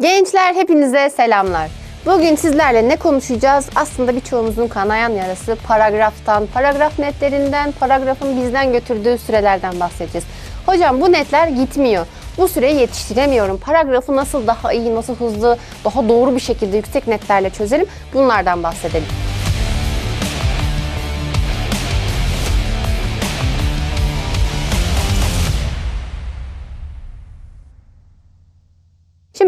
Gençler hepinize selamlar. Bugün sizlerle ne konuşacağız? Aslında birçoğumuzun kanayan yarası paragraftan, paragraf netlerinden, paragrafın bizden götürdüğü sürelerden bahsedeceğiz. Hocam bu netler gitmiyor. Bu süreyi yetiştiremiyorum. Paragrafı nasıl daha iyi, nasıl hızlı, daha doğru bir şekilde yüksek netlerle çözelim? Bunlardan bahsedelim.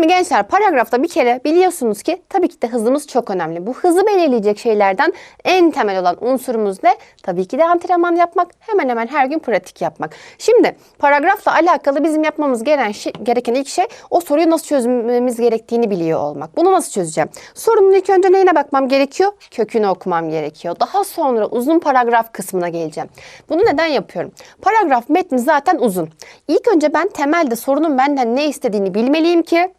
Şimdi gençler paragrafta bir kere biliyorsunuz ki tabii ki de hızımız çok önemli. Bu hızı belirleyecek şeylerden en temel olan unsurumuz ne? Tabii ki de antrenman yapmak, hemen hemen her gün pratik yapmak. Şimdi paragrafla alakalı bizim yapmamız gereken, şey, gereken ilk şey o soruyu nasıl çözmemiz gerektiğini biliyor olmak. Bunu nasıl çözeceğim? Sorunun ilk önce neyine bakmam gerekiyor? Kökünü okumam gerekiyor. Daha sonra uzun paragraf kısmına geleceğim. Bunu neden yapıyorum? Paragraf metni zaten uzun. İlk önce ben temelde sorunun benden ne istediğini bilmeliyim ki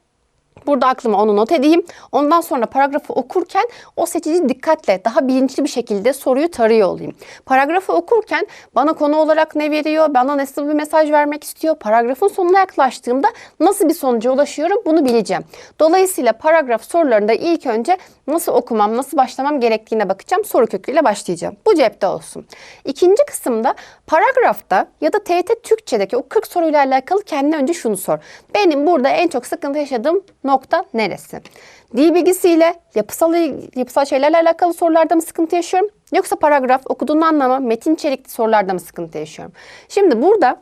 Burada aklıma onu not edeyim. Ondan sonra paragrafı okurken o seçici dikkatle daha bilinçli bir şekilde soruyu tarıyor olayım. Paragrafı okurken bana konu olarak ne veriyor, bana nasıl bir mesaj vermek istiyor, paragrafın sonuna yaklaştığımda nasıl bir sonuca ulaşıyorum bunu bileceğim. Dolayısıyla paragraf sorularında ilk önce nasıl okumam, nasıl başlamam gerektiğine bakacağım. Soru köküyle başlayacağım. Bu cepte olsun. İkinci kısımda paragrafta ya da TYT Türkçedeki o 40 soruyla alakalı kendine önce şunu sor. Benim burada en çok sıkıntı yaşadığım nokta neresi? Dil bilgisiyle, yapısal, yapısal şeylerle alakalı sorularda mı sıkıntı yaşıyorum? Yoksa paragraf, okuduğun anlama, metin içerikli sorularda mı sıkıntı yaşıyorum? Şimdi burada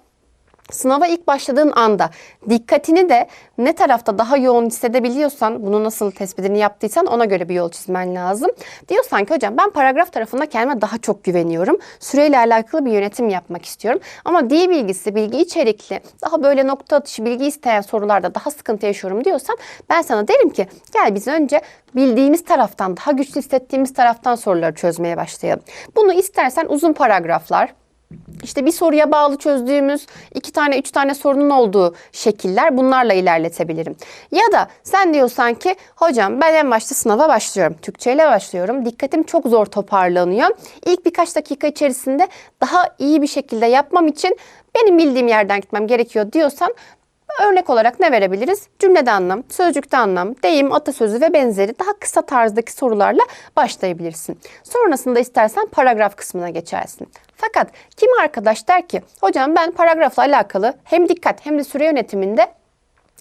Sınava ilk başladığın anda dikkatini de ne tarafta daha yoğun hissedebiliyorsan, bunu nasıl tespitini yaptıysan ona göre bir yol çizmen lazım. Diyorsan ki hocam ben paragraf tarafında kendime daha çok güveniyorum. Süreyle alakalı bir yönetim yapmak istiyorum. Ama dil bilgisi, bilgi içerikli, daha böyle nokta atışı bilgi isteyen sorularda daha sıkıntı yaşıyorum diyorsan ben sana derim ki gel biz önce bildiğimiz taraftan, daha güçlü hissettiğimiz taraftan soruları çözmeye başlayalım. Bunu istersen uzun paragraflar, işte bir soruya bağlı çözdüğümüz iki tane, üç tane sorunun olduğu şekiller bunlarla ilerletebilirim. Ya da sen diyorsan ki hocam ben en başta sınava başlıyorum. Türkçe ile başlıyorum. Dikkatim çok zor toparlanıyor. İlk birkaç dakika içerisinde daha iyi bir şekilde yapmam için benim bildiğim yerden gitmem gerekiyor diyorsan Örnek olarak ne verebiliriz? Cümlede anlam, sözcükte anlam, deyim, atasözü ve benzeri daha kısa tarzdaki sorularla başlayabilirsin. Sonrasında istersen paragraf kısmına geçersin. Fakat kimi arkadaş der ki hocam ben paragrafla alakalı hem dikkat hem de süre yönetiminde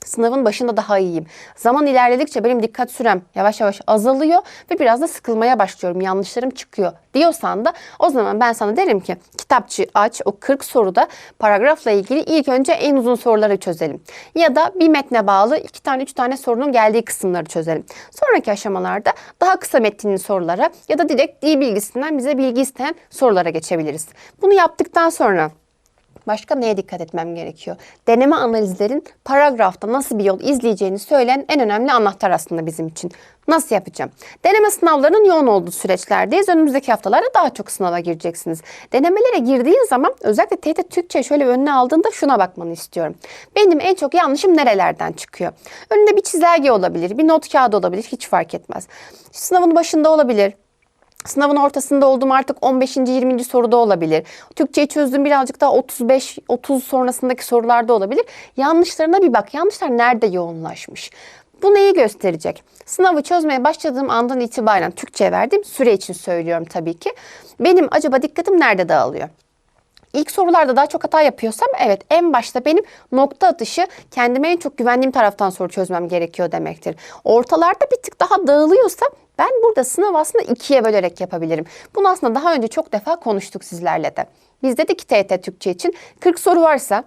sınavın başında daha iyiyim. Zaman ilerledikçe benim dikkat sürem yavaş yavaş azalıyor ve biraz da sıkılmaya başlıyorum. Yanlışlarım çıkıyor diyorsan da o zaman ben sana derim ki kitapçı aç o 40 soruda paragrafla ilgili ilk önce en uzun soruları çözelim. Ya da bir metne bağlı iki tane üç tane sorunun geldiği kısımları çözelim. Sonraki aşamalarda daha kısa metnin sorulara ya da direkt dil bilgisinden bize bilgi isteyen sorulara geçebiliriz. Bunu yaptıktan sonra Başka neye dikkat etmem gerekiyor? Deneme analizlerin paragrafta nasıl bir yol izleyeceğini söyleyen en önemli anahtar aslında bizim için. Nasıl yapacağım? Deneme sınavlarının yoğun olduğu süreçlerdeyiz. Önümüzdeki haftalarda daha çok sınava gireceksiniz. Denemelere girdiğin zaman özellikle TYT Türkçe şöyle önüne aldığında şuna bakmanı istiyorum. Benim en çok yanlışım nerelerden çıkıyor? Önünde bir çizelge olabilir, bir not kağıdı olabilir, hiç fark etmez. Sınavın başında olabilir, Sınavın ortasında olduğum artık 15. 20. soruda olabilir. Türkçeyi çözdüğüm birazcık daha 35 30 sonrasındaki sorularda olabilir. Yanlışlarına bir bak. Yanlışlar nerede yoğunlaşmış? Bu neyi gösterecek? Sınavı çözmeye başladığım andan itibaren Türkçe verdiğim süre için söylüyorum tabii ki. Benim acaba dikkatim nerede dağılıyor? İlk sorularda daha çok hata yapıyorsam evet en başta benim nokta atışı kendime en çok güvendiğim taraftan soru çözmem gerekiyor demektir. Ortalarda bir tık daha dağılıyorsa ben burada sınav aslında ikiye bölerek yapabilirim. Bunu aslında daha önce çok defa konuştuk sizlerle de. Biz dedik ki TET Türkçe için 40 soru varsa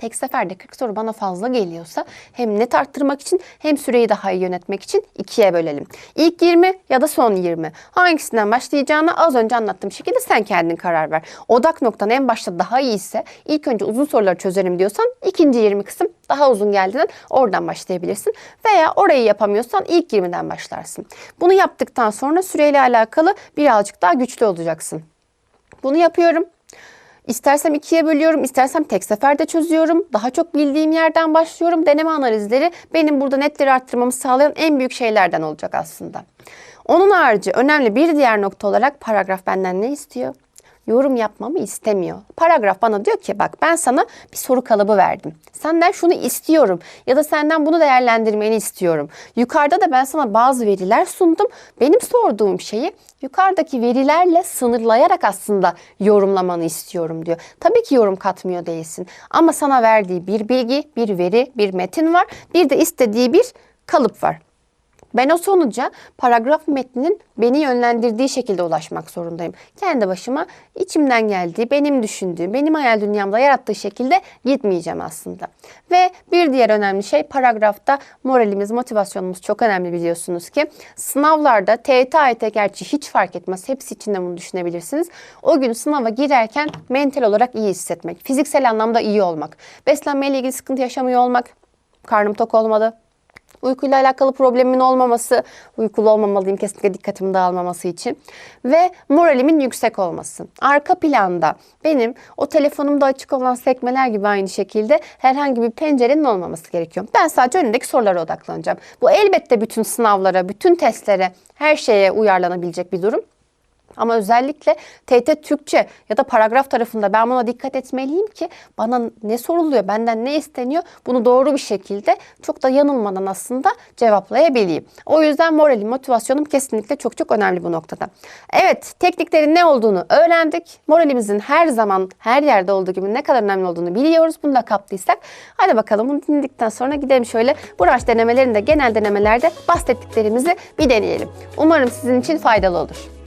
tek seferde 40 soru bana fazla geliyorsa hem net arttırmak için hem süreyi daha iyi yönetmek için ikiye bölelim. İlk 20 ya da son 20. Hangisinden başlayacağını az önce anlattığım şekilde sen kendin karar ver. Odak noktan en başta daha iyi ise ilk önce uzun soruları çözerim diyorsan ikinci 20 kısım daha uzun geldiğinden oradan başlayabilirsin. Veya orayı yapamıyorsan ilk 20'den başlarsın. Bunu yaptıktan sonra süreyle alakalı birazcık daha güçlü olacaksın. Bunu yapıyorum. İstersem ikiye bölüyorum, istersem tek seferde çözüyorum. Daha çok bildiğim yerden başlıyorum. Deneme analizleri benim burada netleri arttırmamı sağlayan en büyük şeylerden olacak aslında. Onun harici önemli bir diğer nokta olarak paragraf benden ne istiyor? Yorum yapmamı istemiyor. Paragraf bana diyor ki bak ben sana bir soru kalıbı verdim. Senden şunu istiyorum ya da senden bunu değerlendirmeni istiyorum. Yukarıda da ben sana bazı veriler sundum. Benim sorduğum şeyi yukarıdaki verilerle sınırlayarak aslında yorumlamanı istiyorum diyor. Tabii ki yorum katmıyor değilsin ama sana verdiği bir bilgi, bir veri, bir metin var. Bir de istediği bir kalıp var. Ben o sonuca paragraf metninin beni yönlendirdiği şekilde ulaşmak zorundayım. Kendi başıma içimden geldiği, benim düşündüğüm, benim hayal dünyamda yarattığı şekilde gitmeyeceğim aslında. Ve bir diğer önemli şey paragrafta moralimiz, motivasyonumuz çok önemli biliyorsunuz ki. Sınavlarda TET, AYT gerçi hiç fark etmez. Hepsi için de bunu düşünebilirsiniz. O gün sınava girerken mental olarak iyi hissetmek, fiziksel anlamda iyi olmak, beslenmeyle ilgili sıkıntı yaşamıyor olmak, karnım tok olmadı, Uykuyla alakalı problemin olmaması, uykulu olmamalıyım kesinlikle dikkatimin dağılmaması için ve moralimin yüksek olması. Arka planda benim o telefonumda açık olan sekmeler gibi aynı şekilde herhangi bir pencerenin olmaması gerekiyor. Ben sadece önündeki sorulara odaklanacağım. Bu elbette bütün sınavlara, bütün testlere, her şeye uyarlanabilecek bir durum. Ama özellikle TT Türkçe ya da paragraf tarafında ben buna dikkat etmeliyim ki bana ne soruluyor, benden ne isteniyor bunu doğru bir şekilde çok da yanılmadan aslında cevaplayabileyim. O yüzden moralim, motivasyonum kesinlikle çok çok önemli bu noktada. Evet, tekniklerin ne olduğunu öğrendik. Moralimizin her zaman her yerde olduğu gibi ne kadar önemli olduğunu biliyoruz. Bunu da kaptıysak hadi bakalım bunu dinledikten sonra gidelim şöyle branş denemelerinde genel denemelerde bahsettiklerimizi bir deneyelim. Umarım sizin için faydalı olur.